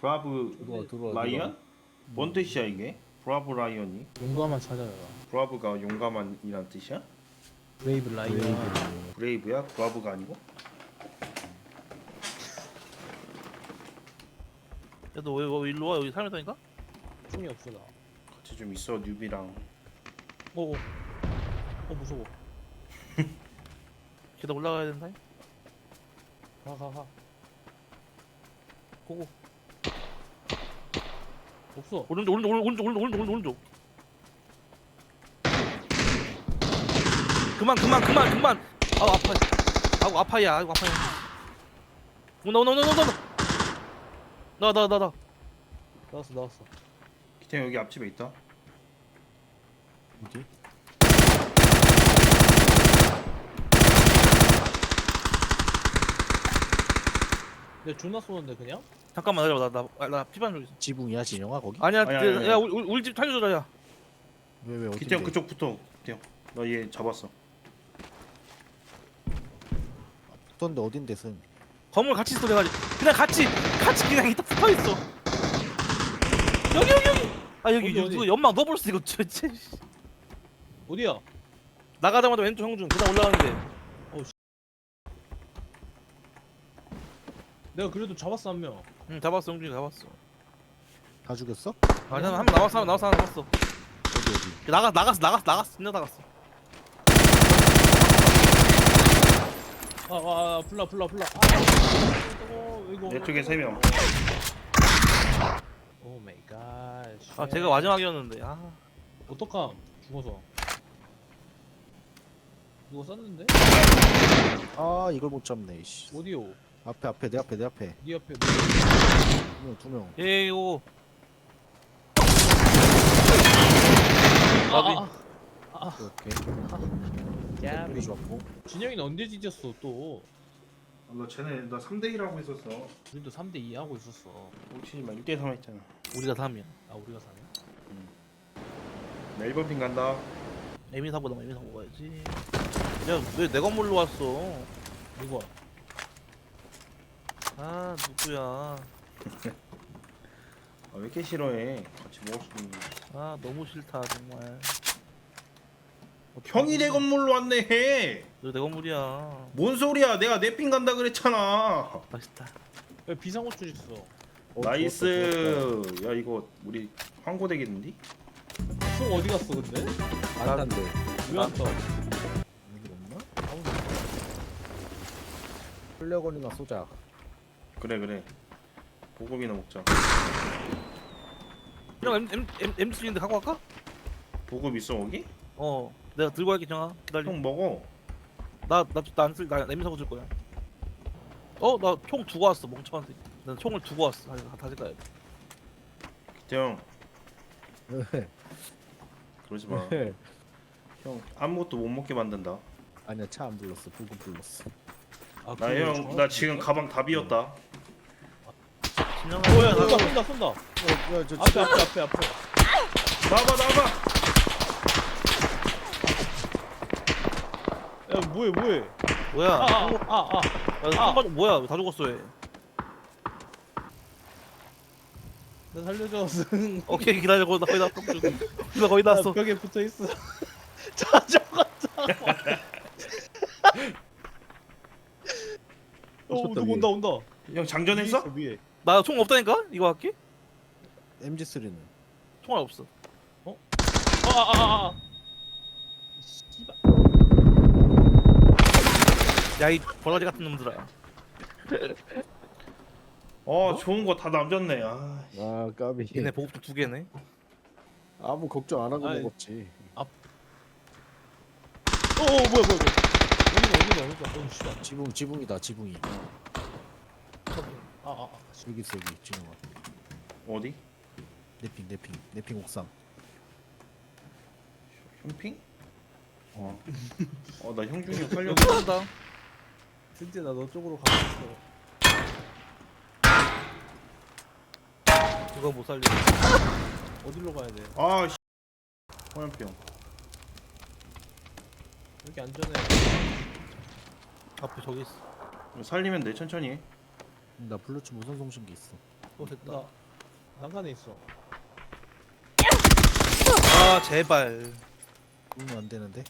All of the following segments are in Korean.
브라브 들어와, 들어와, 라이언? 뭔 뜻이야 이게? 브라브 라이언이? 용감한 찾아요. 브라브가 용감한이란 뜻이야? 브레이브 라이언. 브레이브야? 브라브가 아니고? 야너 왜, 왜 일로 와 여기 사람 있다니까? 총이 없어 나. 같이 좀 있어 뉴비랑 어, 어, 어 무서워. 계단 올라가야 된다 가, 가, 가. 고고 없어. 오른쪽 오른쪽 오른쪽 오른쪽 오른쪽 오른쪽 오른쪽 그만 그만 그만 그만 아우 아파 아우 아파야 아이고 아파야 온다 온다 나나 나 나 나왔어, 나왔어. 기태 여기 앞집에 있다 어디? 내가 존나 쏘는데 그냥? 잠깐만 기다려 나나 나 피반 좀 있어 지붕이야 진영아 거기? 아니야 아니, 아니, 아니. 야 우리 우리 집 살려줘라 야 왜 왜 어디? 기태 형 그쪽 붙어 기태 형 나 얘 잡았어 붙었는데 어딘데 승? 건물 같이 있어 내가 그냥 같이 같이 그냥 이따 붙어 있어 여기 여기 여기 아 여기 어디, 어디? 연막 넣어버렸어 이거 진짜 어디야? 나가자마자 왼쪽 형준 그냥 올라가는데 내가 그래도 잡았어 한 명. 응 잡았어 형준이 잡았어 다 죽였어? 아니 한명 남았어 한명 남았어 하나 남았어 어디 어디? 나가 나갔어 나갔어 나갔어 진짜 나갔어 아, 아, 아 불나, 불나, 불나. 아, 어, 이거. 내 쪽에 세 명 오 마이 갓. 아 제가 마지막이었는데 아 어떡함? 죽어서. 누가 쐈는데? 아 이걸 못 잡네. 씨. 어디요? 앞에 앞에 내 앞에 내 앞에 네 앞에. 두명 두 명. 예, 아, 나비. 아, 아, 오케이. 야, 좋았고. 진영이는 언제 뒤졌어 또? 나 쟤네 나 3대1 하고 있었어 우리도 3대 2 하고 있었어. 뭉치지 마 1대3 했잖아 우리가 3이야 아 우리가 사네. 나 1번 핑 간다 에미 사보다 에미 사고 가야지 야 왜 내 건물로 왔어 누가? 아 누구야 아, 왜 이렇게 싫어해 같이 먹을 수 있는 아 너무 싫다 정말 형이 내 건물로 왔네 너내 건물이야 뭔 소리야 내가 내핑 간다 그랬잖아 맛있다 야 비상호출 있어. 어, 나이스 야 이거 우리 황고 되겠는디? 총 어디 갔어 근데? 안 탄데. 왜안 떠? 여기 없나? 아무도 플래건이나 쏘자. 그래 그래. 보급이나 먹자. 형 M, M, M, M3인데 갖고 갈까? 보급 있어 거기? 어. 내가 들고 갈게 정아. 기다려. 형 먹어. 나나나안쓸나 M 사고 줄 거야. 어? 나 총 두고 왔어 멍청한 새끼 난 총을 두고 왔어. 다시 다시 가야 돼. 기태 형. 왜? 그러지 마형 왜? 아무것도 못 먹게 만든다. 아니야 차 안 불렀어. 불금 불렀어. 아, 나 형 나 지금? 가방 다 진영아 뭐야 나- 쏜다 쏜다 쏜다. 어, 야, 저 앞에 앞에 앞에 앞에. 나와봐 나와봐 야 뭐해 뭐해? 뭐야 아 아 아 아, 아, 아. 야, 총 가지고 뭐야 왜다 죽었어 얘 나 살려줘. 승. 오케이 기다려 거의 다 거의 다나 거의 다나 왔어 벽에 붙어 있어. 자전거다. 어 누구. 온다 온다. 형 장전했어? 위에, 위에. 나 총 없다니까 이거 할게 MG3는 총알 없어 아 아아 아. 씨발. 야 이 버라지 같은 놈들아 어 좋은 거 다 남겼네 아 아 까비. 얘네 보급도 두 개네 아무 걱정 안 하고 아이. 먹었지. 어 어, 뭐야 뭐야 뭐야. 어디가 어디가 어디가. 어 씨발. 지붕 지붕이다 지붕이. 여기 있어 여기 진영아. 어디? 내핑 내핑 내핑 옥상. 형핑? 어. 어 나 형준이 형 살려 여기 쏜다 진짜 나너 쪽으로 가고 있어. 이거 못 살려 어디로 가야 돼? 아 씨. 화염병 여기 안전해. 앞에 저기 있어 살리면 돼 천천히 해. 나 블루투 무선 송신기 있어. 어 됐다 나 난간에 있어. 아 제발 그러면 안 되는데.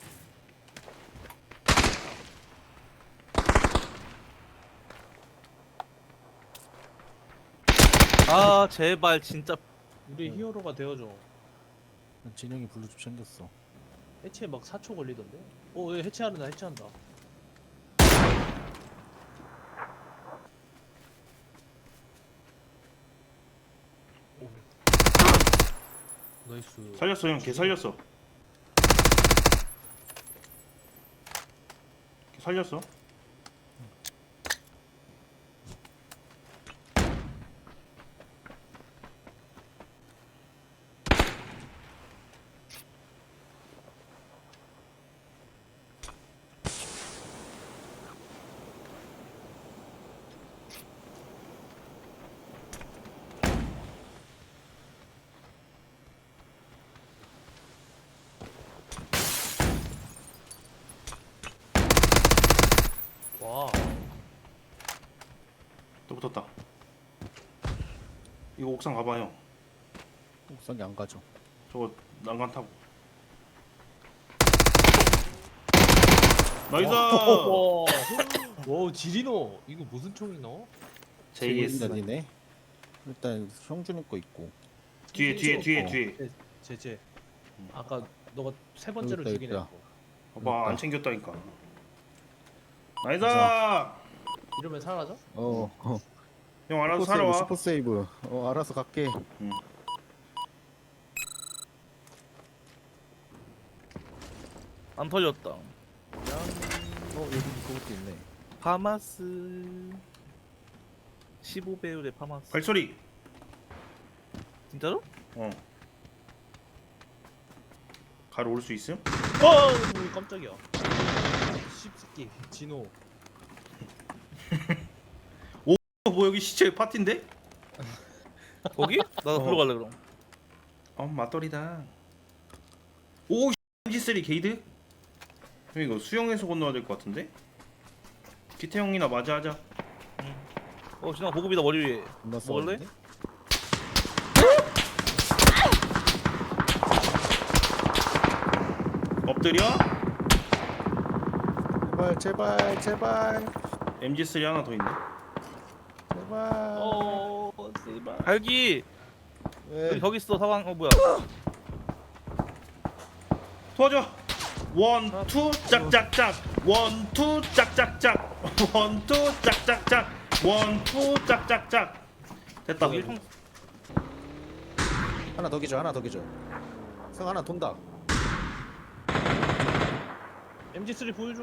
아 제발 진짜 우리 히어로가 되어줘. 진영이 블루칩 챙겼어. 해체 막 4초 걸리던데. 어, 얘 해체한다, 해체한다. 오. 나이스. 살렸어 형. 걔 살렸어. 걔 살렸어. 와. 또 붙었다. 이거 옥상 가봐 형. 옥상에 안 가죠. 저거 난간 타고. 나이스. 와. 와, 지리노. 이거 무슨 총이노? JS. 아니네. 일단 형준이 거 있고. 뒤에 뒤에 뒤에 어. 뒤에. 제제. 아까 너가 세 번째로 여기 있다, 죽이네. 있다. 거. 봐봐 안 챙겼다니까. 나이스. 이러면 사라져? 어. 어. 형 알아서 슈퍼 세이브, 살아와. 슈퍼 세이브. 어 알아서 갈게. 안 털렸다 어 여기 그것도 있네. 파마스 15배율의 파마스 발소리. 진짜로? 어. 가로 올 수 있음? 어, 깜짝이야. 씹새끼, 진호. 어, 뭐 여기 시체 파티인데? 거기? 나도 어. 불러 갈래 그럼 어 맞돌이다. 오 MG3 게이드? 형 이거 수영해서 건너야 될 것 같은데? 기태 형이나 맞아 하자. 어 진아 보급이다 머리 위에 존나 먹을래? 싸웠는데? 엎드려? 제발 제발 제발 MG3 하나 더 있네. 제발. 어, 씨발. 갈기 왜? 여기 거기 있어 사방 어 뭐야 도와줘. 원, 투, 짝짝짝. 원, 투, 짝짝짝. 원, 투, 짝짝짝. 원, 투, 짝짝짝. 됐다. 거기 형 하나 더 기절 하나 더 기절. 성 하나 돈다. MG3 보여줘.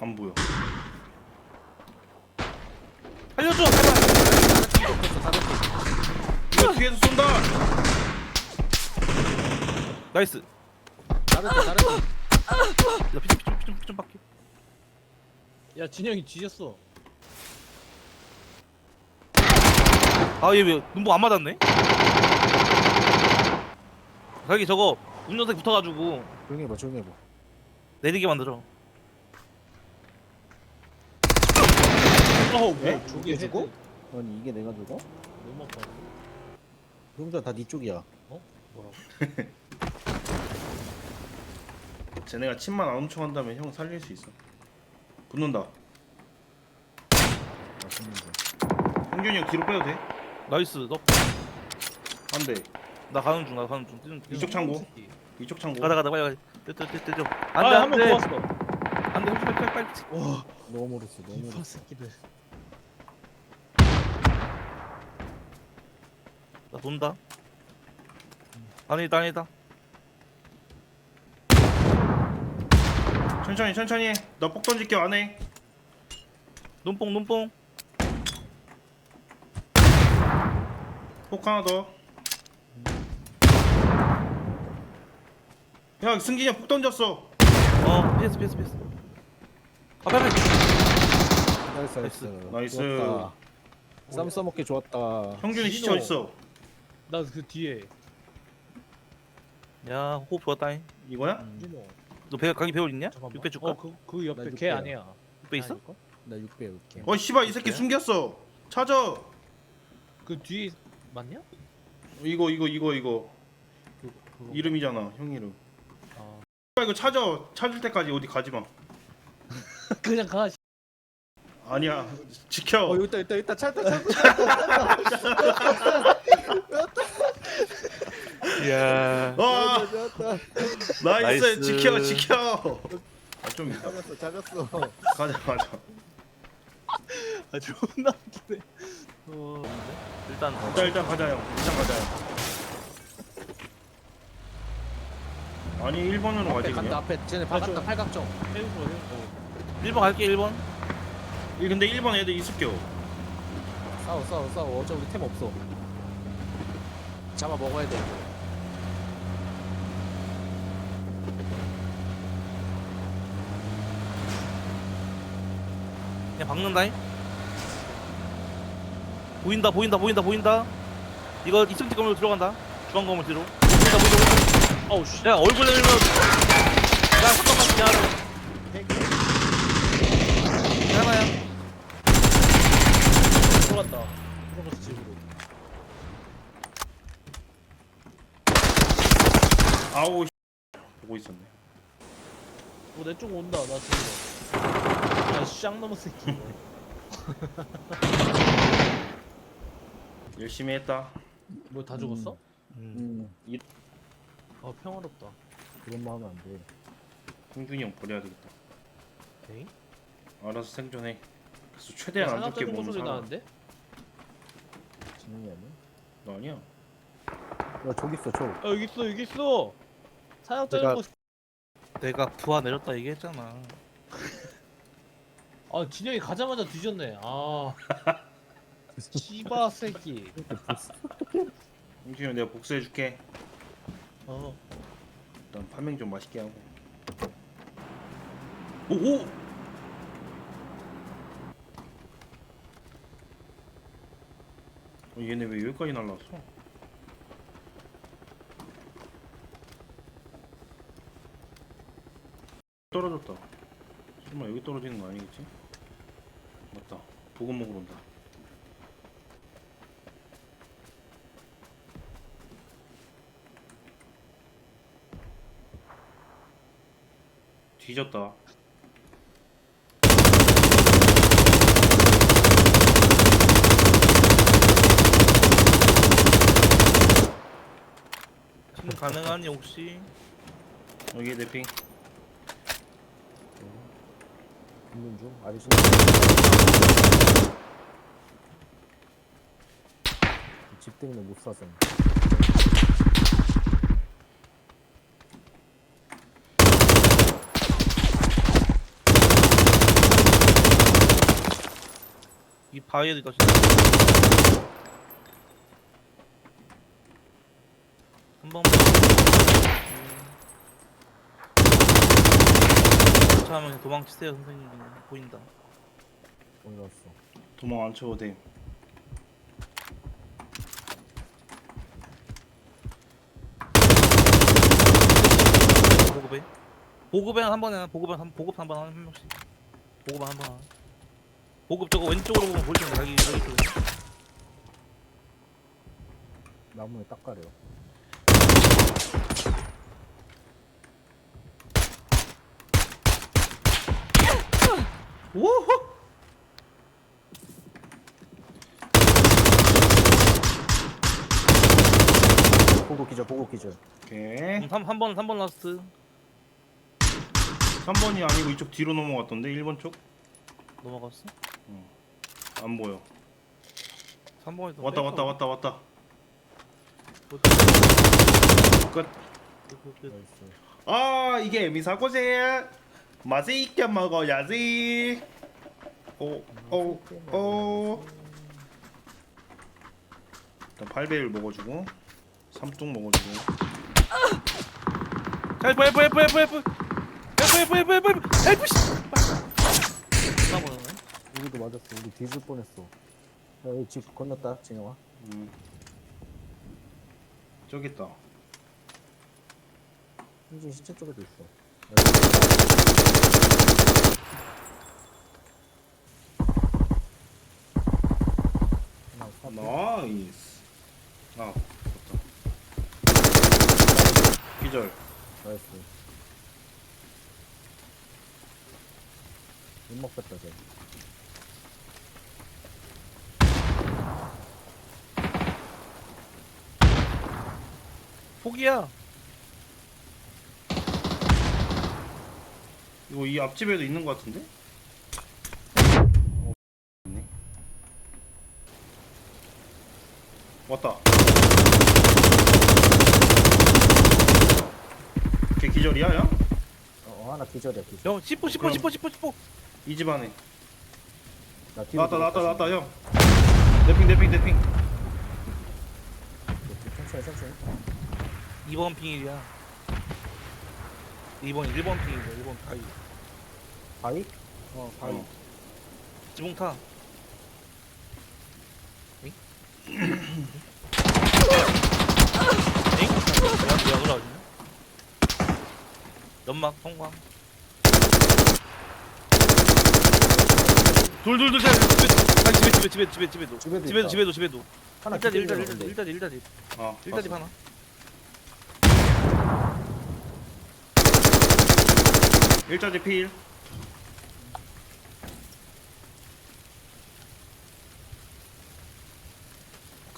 안 보여. 살려줘 제발 이거 뒤에서 쏜다. 나이스 다른. 야 피좀 피좀 피좀 피좀 받게 야, 진영이 뒤졌어. 아얘왜 눈뽕 안 맞았네? 자기 저거 운전석 붙어가지고 조용히 해봐 조용히 해봐. 내리게 만들어 어, 에? 뭐, 저게 죽어? 아니 이게 내가 죽어? 너무 아파. 그럼 다네 쪽이야. 뭐라고? 쟤네가 침만 안 훔쳐간다면 형 살릴 수 있어. 붙는다. 맛있는데. 형준이 형 뒤로 빼도 돼? 나이스 너 안 돼. 나 가는 중 나 가는 중 뛰는 중 이쪽 창고. 이쪽 창고. 가자 가자 빨리 뛰어 아, 안돼 한명 안돼 도왔어. 안돼 빨리 빨리 빨리 와, 너무 멀었어 너무 멀었어. 새끼들. 나 돈다 아니다 아니다 천천히 천천히 해. 너폭 던질게 안 해. 눈뽕 눈뽕 폭 하나 더. 야 승진이 형폭 던졌어. 어 피했어 피했어 피했어 아 빨리 빨리 나이스 나이스. 나이스. 좋았다. 쌈 써먹기 좋았다. 형준이 시체 진호. 어딨어? 나 그 뒤에. 야 호흡 좋았다잉 이거야? 음, 진호. 너 배, 가기 배울 있냐? 잠깐만. 6배 줄까? 어, 그, 그 옆에 나걔 육배야. 아니야. 6배 있어? 아닐걸? 나 6배 올게. 어 씨발 이 새끼. 숨겼어. 찾아. 그 뒤에 맞냐? 이거 이거 이거 이거 그. 이름이잖아 형 이름 아. 아, 이거 찾아 찾을 때까지 어디 가지 마 그냥 가. 아니야 지켜. 어 여기 있다 있다 있다 찾다 찾다 이야. 와 찾았다 나이스, 나이스. 지켜 지켜. 아 좀 이따. 찾았어 찾았어. 가자 가자. 아 존나 웃기네. 어. 일단 일단 일단 가자 형. 일단 가자. 형 아니 1번으로 가지 앞에 그냥? 앞에. 쟤네 박았다 팔각정. 해우고 해우고. 1번 갈게 1번. 이 근데 1번 애들 있을게요 싸워 싸워 싸워 어차피 우리 템 없어 잡아 먹어야 돼 그냥 박는다잉. 보인다 보인다 보인다 보인다. 이거 2층 건물로 들어간다. 주방 건물 뒤로. 보인다 보인다 보인다. 어우 씨. 야 얼굴 내밀면. 야 잠깐만 기다려. 하나야. 들어갔다. 들어갔어 집으로. 아우 씨. 보고 있었네 어내 쪽 온다. 나 지금. 아쌍 넘어 새끼. 열심히 했다 뭐 다 죽었어? 음. 음아 평화롭다. 그런 말 하면 안 돼 홍준이 형 버려야 되겠다 에이? 알아서 생존해 그래서 최대한 안 죽게 소리 살아 나는데? 진영이 아니야? 너 아니야 야 저기 있어 저 아 여기 있어 여기 있어. 사역자 내가- 거. 내가 부하 내렸다 얘기했잖아. 아 진영이 가자마자 뒤졌네. 아. 씨바 새끼. 홍준이 형 내가 복수해줄게 어. 일단 파밍 좀 맛있게 하고 오오 얘네 왜 여기까지 날라왔어? 떨어졌다 설마 여기 떨어지는 거 아니겠지? 맞다 보급 먹으러 온다 뒤졌다 가능하니 혹시? 여기 내핑 있는 중 아저씨 집 때문에 못 사서 이 바위에도 있다 진짜. 한 번만. 하면 도망치세요 선생님 보인다. 어디 갔어 도망 안 쳐도 돼 보급에 보급에 한 번에 보급에 한 보급 한 번 한 명씩 보급 한번 하나. 보급 저거 왼쪽으로 보면 텐데 여기 여기 있거든요. 나무에 딱 가려 오호 보고 기절 보고 기절. 오케이. 3번 3번 라스트. 3번이 아니고 이쪽 뒤로 넘어갔던데 1번 쪽? 넘어갔어? 안 보여. 3번에 왔다 왔다 왔다 왔다. 끝. 나이스. 아 이게 에미사고지 맛있게 먹어야지. 오 오 오. 일단 8배율 먹어주고 삼뚱 먹어주고. 자 F F F F F F F F F F 씨 나보네 우리도 맞았어. 우리 뒤질 뻔했어. 야 여기 집 건넜다 진영아. 음. 저기 있다. 현진 시체 쪽에도 있어. 하나 카 나 나이스. 아, 좋다. 기절. 나이스. 못 먹겠다 쟤. 포기야. 이거 이 앞집에도 있는 것 같은데? 어, 있네. 왔다. 걔 기절이야, 야? 어, 어 하나 기절이야 기절. 형 10호 10호 그럼. 10호 10호 10호. 이집 안에. 나 뒤로 나왔다, 나왔다, 나왔다, 형. 내핑, 내핑, 내핑. 천천히 천천히. 2번 핑이야. 2번 1번 핑이야. 1번 바위. 바위? 어 바위. 어. 지붕 타. 엥? 야, 야, 그래. 연막 성광. 돌돌돌 잘 집에 집에 집에 집에 집에도 집에도 집에도 있다. 집에도 집에도 하나 일단 일단 일단. 일단 일단 아, 일단 집. 하나. 일자지 필.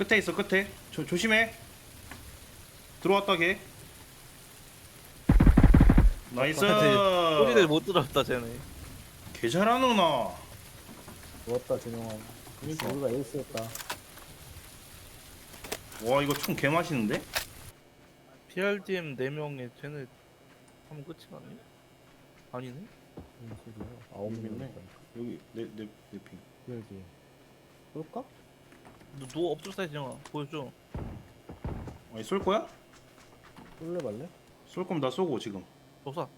끝에 있어 끝에. 조, 조심해. 들어왔다 걔. 나이스. 소리를 못 들었다 쟤네. 개 잘하노나. 좋았다 준영아. 그러니까 우리가 에이스였다. 와 이거 총 개 맛있는데? PRDM 4명에 쟤네 하면 끝이 나네? 아니네? 무슨 소리야? 아홉 재밌네. 명이니까. 여기 내내내 핑. 그래야지. 그럴까? 너, 너 업줄 사이즈 영화 보여줘 아니 쏠 거야? 쏠래 말래? 쏠 거면 나 쏘고 지금. 쏘사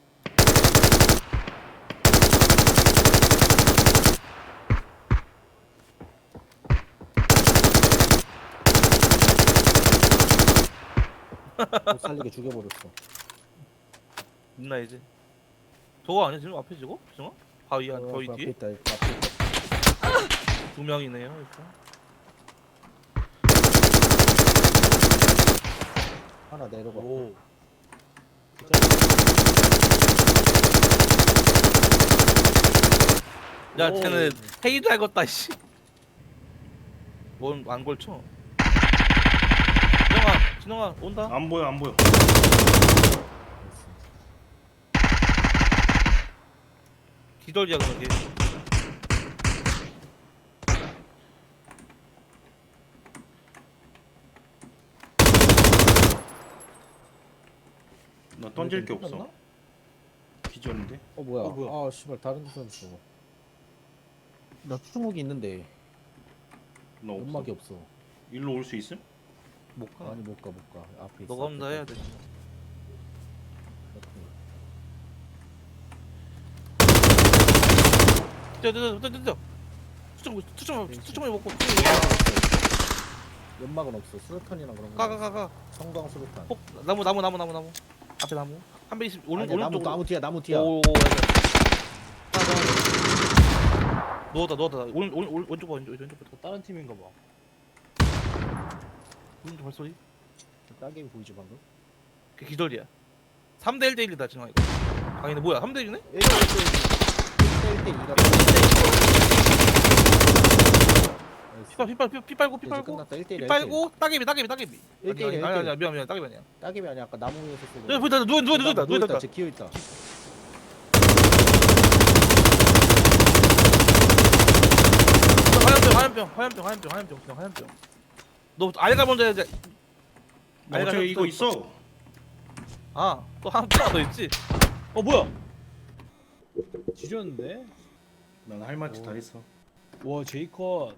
못 살리게 죽여버렸어. 있나 이제 저거 아니야 지금 앞에 저거? 저거? 바위 안 어, 바위 그 앞에 뒤에? 있다. 그 앞에 있다. 두 명이네요 일단 하나 내려가. 오 야, 오. 쟤는 헤이도 알겠다, 씨. 뭔안 걸쳐. 진영아, 진영아, 온다. 안 보여 안 보여. 기절이야, 그러게. 나 던질 게 끝났나? 없어. 기절인데? 어 뭐야? 어, 뭐야? 아 씨발 다른 데서 죽어. 나 추천목이 있는데 나 없어. 연막이 없어. 일로 올 수 있음? 못 가. 아니 못 가 못 가. 앞에 있어. 너가 앞에 해야. 돼. 뛰어, 뛰어, 뛰어, 뛰어, 뛰어. 투정, 투정, 투정을 먹고. 연막은 없어. 수류탄이나 그런 거. 가, 가, 가, 가. 성광 수류탄. 폭, 나무, 나무, 나무, 나무, 나무. 앞에 나무. 한배 있으면 오른, 아니야, 나무 오른쪽으로. 나무 뒤야 나무 뒤야. 오, 누웠다, 누웠다. 오른, 오른, 오른, 왼쪽 봐, 왼쪽, 왼쪽 봐. 다른 팀인가 봐. 오른쪽 발소리. 따개비 보이지 방금? 그 기절이야. 3대 1대 1이다, 진영아 이거. 아니네, 뭐야? 3대 1이네? 1대 1대 2다. 피, 피, 빨, 피, 피 빨고, 피 빨고. 끝났다. 1대 1. 피 빨고, 따개비, 따개비, 따개비. 아니, 1대1 아니, 이야, 아니, 1대1. 아니, 미안, 미안, 따개비 아니야. 따개비 아니야. 아까 나무 위에서 쏘고. 야, 보이다, 누워, 누워, 누워, 누워. 쟤 기어 있다. 화염병, 화염병, 화염병, 화염병, 화염병, 그냥 화염병. 너 알가 먼저 해야지. 어차피 또 이거 있어. 아, 또 하나 더 있지. 어 뭐야? 지렸는데? 난 할 말이 다 했어. 와 제이컷.